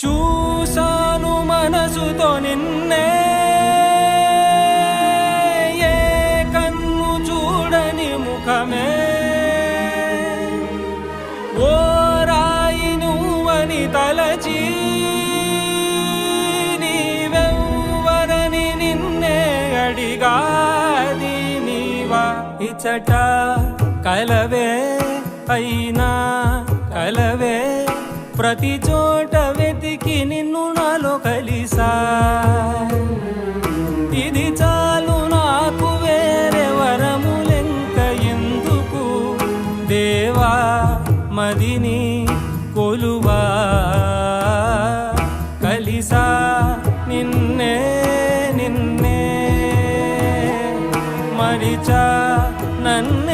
చూసాను మనసుతో నిన్నే. ఏ కన్ను చూడని ముఖమే. ఓ రాయి నువ్వని తలచి నీవెవ్వరని నిన్నే అడిగాది నీవా ఇచ్చట కలవే అయినా కలవే ప్రతి చోట దేవా మదిని కొలువా కలిసా నిన్నే నిన్నే మరిచా నన్నే.